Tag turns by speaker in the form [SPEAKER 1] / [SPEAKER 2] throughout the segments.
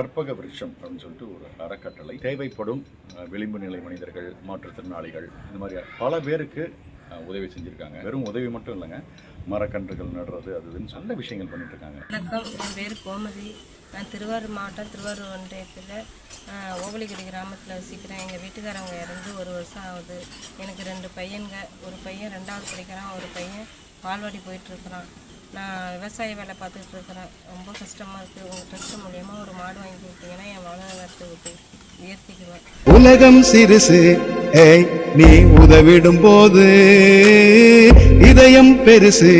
[SPEAKER 1] கற்பக விருட்சம் அப்படின்னு சொல்லிட்டு ஒரு அறக்கட்டளை. தேவைப்படும் விளிம்பு நிலை மனிதர்கள் மாற்றுத்திறனாளிகள் இந்த மாதிரி பல பேருக்கு உதவி செஞ்சுருக்காங்க. வெறும் உதவி மட்டும் இல்லைங்க மரக்கன்றுகள் நடுறது அது இதுன்னு நல்ல விஷயங்கள் பண்ணிட்டு இருக்காங்க
[SPEAKER 2] வணக்கம். என் பேர் கோமதி. நான் திருவாரூர் மாவட்டம் திருவாரூர் ஒன்றியத்தில் ஓவலிக்குடி கிராமத்தில் வசிக்கிறேன். எங்கள் வீட்டுக்காரங்க இறந்து ஒரு வருஷம் ஆகுது. எனக்கு ரெண்டு பையன்க. ஒரு பையன் ரெண்டாவது படிக்கிறான் ஒரு பையன் பால்வாடி போயிட்டுருக்குறான். நான் விவசாய வேலை பார்த்துக்கிட்டு இருக்கிறேன். ரொம்ப கஷ்டமாக இருக்குது உங்கள் ட்ரஸ்ட் மூலயமா ஒரு மாடு வாங்கி கொடுத்தீங்கன்னா என் வாழ்வாதாரத்தை விட்டு உயர்த்திக்குவேன்.
[SPEAKER 3] உலகம் சிறுசு. ஏய் நீ உதவிடும் போது இதயம் பெருசு.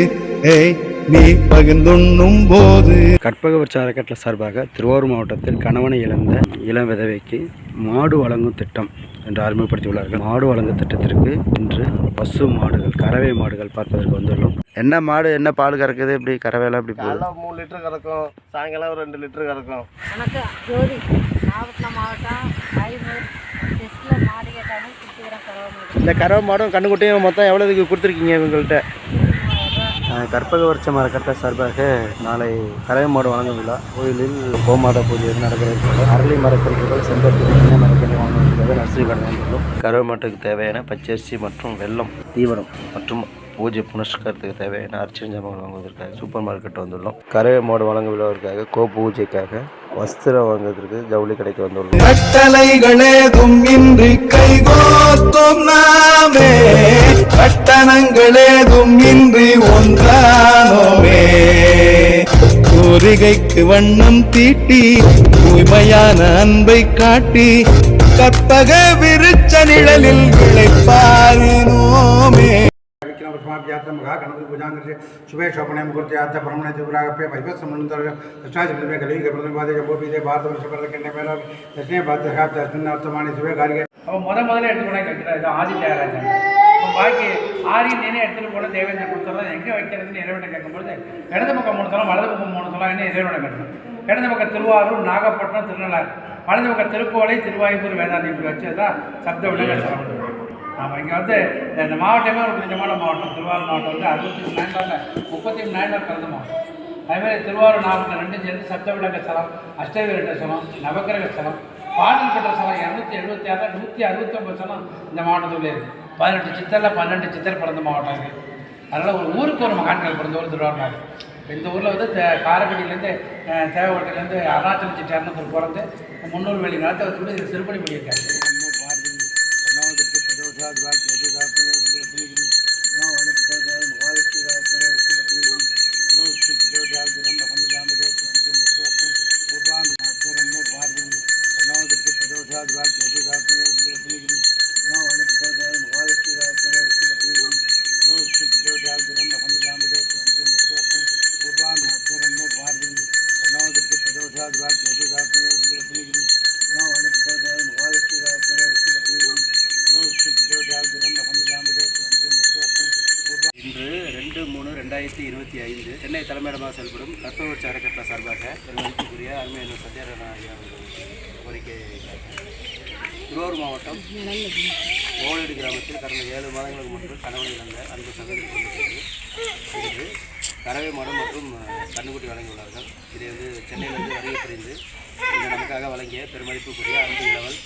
[SPEAKER 3] ஏய் நீ பகிர்ந்துண்ணும் போது.
[SPEAKER 4] கற்பகவர்ச்ச அறக்கட்டளை சார்பாக திருவாரூர் மாவட்டத்தில் கணவனை இழந்த இளம் விதவைக்கு மாடு வழங்கும் திட்டம். என்று அறிமுகப்படுத்தியுள்ளார்கள். மாடு வழங்கும் திட்டத்திற்கு இன்று பசு மாடுகள் கறவை மாடுகள் பார்ப்பதற்கு வந்துள்ளோம். என்ன மாடு என்ன பால் கறக்குது? இப்படி கறவையெல்லாம் இப்படி
[SPEAKER 5] காலைல மூணு லிட்டர் கறக்கும் சாயங்காலம் ஒரு ரெண்டு லிட்டர் கறக்கும்.
[SPEAKER 6] வணக்கம். ஜோதி நாகப்பட்டினம் மாவட்டம் ஐநூறு டெஸ்ட்டில் மாடு கேட்டாங்க கொடுத்துக்கிறேன் பரவாயில்ல
[SPEAKER 4] இந்த கறவை மாடும் கண்ணுக்குட்டியும் மொத்தம் எவ்வளோதுக்கு கொடுத்துருக்கீங்க இவங்கள்ட்ட? கற்பகவர்ச்ச அறக்கட்டளை சார்பாக நாளை கறவை மாடு வழங்கும் விழா. கோயிலில் கோமாதா பூஜை நடக்கிறது அரளி மரக்கறிகள் செம்பருத்தி தென்னை மரக்கறி வாங்குவதற்காக நர்சரி கடை வந்துள்ளோம் கறவை மாட்டுக்கு தேவையான பச்சரிசி மற்றும் வெல்லம் தீவனம் மற்றும் பூஜை புனஸ்காரத்துக்கு தேவையான அர்ச்சனை ஜாமான் வாங்குவதற்காக சூப்பர் மார்க்கெட் வந்துள்ளோம். கறவை மாடு வழங்கும் விழாவிற்காக கோ பூஜைக்காக வஸ்திரம் வாங்குவதற்கு ஜவுளி கடைக்கு வந்துள்ளோம்.
[SPEAKER 3] காரணங்களேதும் இன்றி ஒன்றானோமே. கூறிகைக்கு வண்ணம் தீட்டி தூய்மையான அன்பை காட்டி கற்பக விருச்ச நிழலில் விளைப்பாரினோமே
[SPEAKER 7] கணபதி பூஜாங்கிரி சுபேஷோபணே முகூர்த்தியாத்த பிரமண திபுராகப்பே வைபசமந்தர் கிருஷ்ணாச்சந்திரமே கலியுக பிரதமபாதே கபோபிதே பாரத வருஷபரலக்கிண்ணே மேலோ தர்ஷனே பாத்தகாப்தி அஸ்மின் அர்த்தமானி சுபே காரிகே
[SPEAKER 8] அவன் முத முதல்ல எடுத்துக்கொண்டே கட்டுறாரு ஆதித்யராஜன். பாக்கி ஆரி நேனே எடுத்துகிட்டு போன தேவேந்திரன் கொடுத்துறோம் எங்கே வைக்கிறதுன்னு இறைவனை கேட்கும்போது இடது பக்கம் மூணு தரம் வலது பக்கம் மூணு தரம் என்ன இறைவனை கட்டணும் இடது பக்கம் திருவாரூர் நாகப்பட்டினம் திருநள்ளாறு. வலது பக்கம் திருக்கோளை திருவாயூர் வேதாந்தி இப்படி வச்சு தான் சப்த சொல்லணும் ஆமாம் இங்கே வந்து இந்த- மாவட்டமே ஒரு புனிதமான மாவட்டம் திருவாரூர் மாவட்டம் வந்து அறுபத்தி மூணு நாயன்மாரில் முப்பத்தி மூணு நாயன்மார் பிறந்த மாவட்டம். அதேமாதிரி திருவாரூர் நாமக்கல் ரெண்டும் சேர்ந்து சப்த விளக்க ஸ்தலம் அஷ்டவீரட்ட ஸ்தலம் நவக்கிரக ஸ்தலம் பாடல் பெற்ற ஸ்தலம் இரநூத்தி எழுபத்தி ஆறு நூற்றி அறுபத்தி ஒன்பது ஸ்தலம் இந்த மாவட்டத்தில் இருக்குது பதினெட்டு சித்தரில் பன்னெண்டு சித்தர் பிறந்த மாவட்டம் இது அதனால் ஒரு ஊருக்கு ஒரு மகான்கள் பிறந்த ஊர் திருவாரூர் இந்த ஊரில் வந்து தே காரைக்குடியிலேருந்து தேவகோட்டையிலேருந்து அருணாச்சலம் சிட்டார்னு பிறந்து முன்னூறு வேலி நிலத்தை வந்து இது சிறுபடி பண்ணியிருக்காரு
[SPEAKER 4] ரெண்டாயிரத்தி இருபத்தி ஐந்து சென்னை தலைமையிடமாக செயல்படும் கற்பவர்ச்சி அறக்கட்டளை சார்பாக மதிப்புக்குரிய அருமையான சத்யநாராயண ஐயா கோரிக்கை திருவாரூர் மாவட்டம் ஓலடி கிராமத்தில் கடந்த ஏழு மாதங்களுக்கு முன்பு கணவன் இழந்த அன்பு சகோதரி குடும்பத்திற்கு இன்று கறவை மற்றும் கண்ணுக்குட்டி வழங்கியுள்ளார்கள். இதை வந்து சென்னையிலிருந்து வருகை புரிந்து இங்கே நமக்காக வழங்கிய பெருமதிப்புக்குரிய அன்பு இளவல்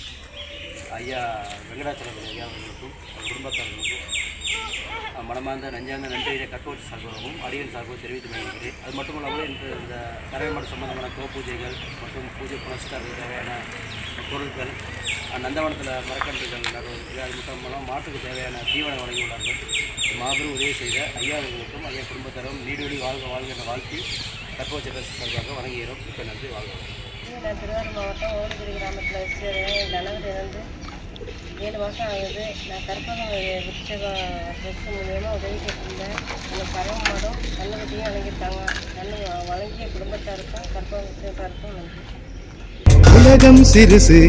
[SPEAKER 4] ஐயா வெங்கடாச்சலம் ஐயா அவர்களுக்கும் குடும்பத்தார்களுக்கும் மனமார்ந்த நெஞ்சார்ந்த நன்றியை கட்டோச்சி சார்பாகவும் அடியன் சார்பாகவும் தெரிவித்து வருகிறேன் அது மட்டும் இல்லாமல் இன்று இந்த கறவை சம்பந்தமான கோ பூஜைகள் மற்றும் பூஜை புனஸ்காரத்துக்கு தேவையான பொருட்கள் நந்தவனத்தில் மரக்கன்றுகள் நடுவதற்கு அது மட்டும் இல்லாமல் மாட்டுக்கு தேவையான தீவனம் வழங்கியுள்ளார்கள் மாபெரும் உதவி செய்த ஐயாவர்களுக்கும் ஐயா குடும்பத்தரும் நீடொழி வாழ்க வாழ்க என்ற வாழ்த்தி அரசு சார்பாக வழங்குகிறோம் மிக்க நன்றி வாழ்க
[SPEAKER 2] நான் திருவாரூர் மாவட்டம் ஓடுகுடி கிராமத்தில் வச்சுருக்கேன் என் கணவர் இருந்து ஏழு மாதம் ஆகுது. நான் கற்பகம் விருட்சக ட்ரெஸ்ட் மூலியமாக உதவி கேட்டிருந்தேன். எனக்கு பறவை மாடும் கண்ணுக்குட்டியும் வழங்கியிருக்காங்க கண்ணு வழங்கிய குடும்பத்தாருக்கும் கற்பகம் விருட்சத்தாருக்கும் நன்றி.
[SPEAKER 3] உலகம் சிறுசு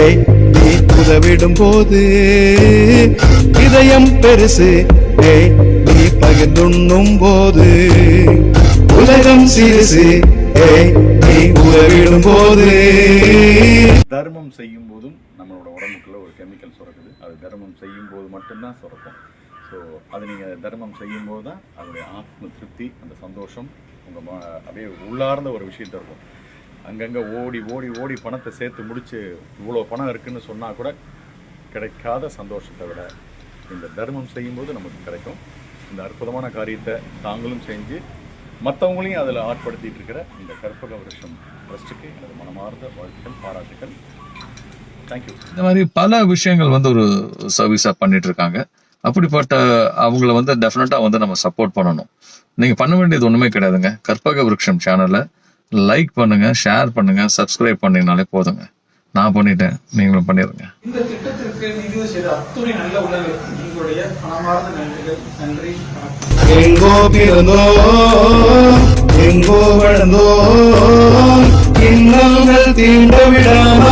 [SPEAKER 3] ஏய் நீ உதவிடும் போது. இதயம் பெருசு ஏய் நீ பகிர்ந்துண்ணும் போது. உலகம் சிறுசு ஏய் நீ உதவிடும் போது.
[SPEAKER 1] தர்மம் செய்யும் உடம்புக்குள்ளே ஒரு கெமிக்கல் சுரக்குது. அது தர்மம் செய்யும் போது மட்டும்தான் சுரக்கும். ஸோ அது நீங்கள் தர்மம் செய்யும் போது தான் அதனுடைய ஆத்ம திருப்தி அந்த சந்தோஷம் உங்கள் அப்படியே உள்ளார்ந்த ஒரு விஷயத்த இருக்கும். அங்கங்கே ஓடி ஓடி ஓடி பணத்தை சேர்த்து முடித்து இவ்வளோ பணம் இருக்குதுன்னு சொன்னால் கூட கிடைக்காத சந்தோஷத்தை விட இந்த தர்மம் செய்யும்போது நமக்கு கிடைக்கும். இந்த அற்புதமான காரியத்தை தாங்களும் செஞ்சு மற்றவங்களையும் அதில் ஆட்படுத்திகிட்டு இருக்கிற இந்த கற்பக வருஷம் ட்ரஸ்ட்டுக்கு எனது மனமார்ந்த வாழ்த்துக்கள் பாராட்டுக்கள்.
[SPEAKER 9] இந்த மாதிரி பல விஷயங்கள் வந்து ஒரு சர்வீஸா பண்ணிட்டு இருக்காங்க அப்படிப்பட்ட அவங்கள வந்து டெஃபினட்டா வந்து நம்ம சப்போர்ட் பண்ணணும். நீங்க பண்ண வேண்டியது ஒண்ணுமே கிடையாதுங்க. கற்பக விருட்சம் சேனலை லைக் பண்ணுங்க ஷேர் பண்ணுங்க சப்ஸ்கிரைப் பண்ணீங்கனாலே போதுங்க. நான் பண்ணிட்டேன். நீங்களும் பண்ணிடுங்க
[SPEAKER 8] இந்த திட்டத்திற்கு நிதி செய்த அத்துணை நல்ல உள்ளங்களுக்கு உங்களுடைய மனமார்ந்த நன்றிகள் நன்றி
[SPEAKER 3] எங்கோ பிறந்தோம் எங்கோ வளர்ந்தோம் இன்னல்கள் தீண்ட விடாமல்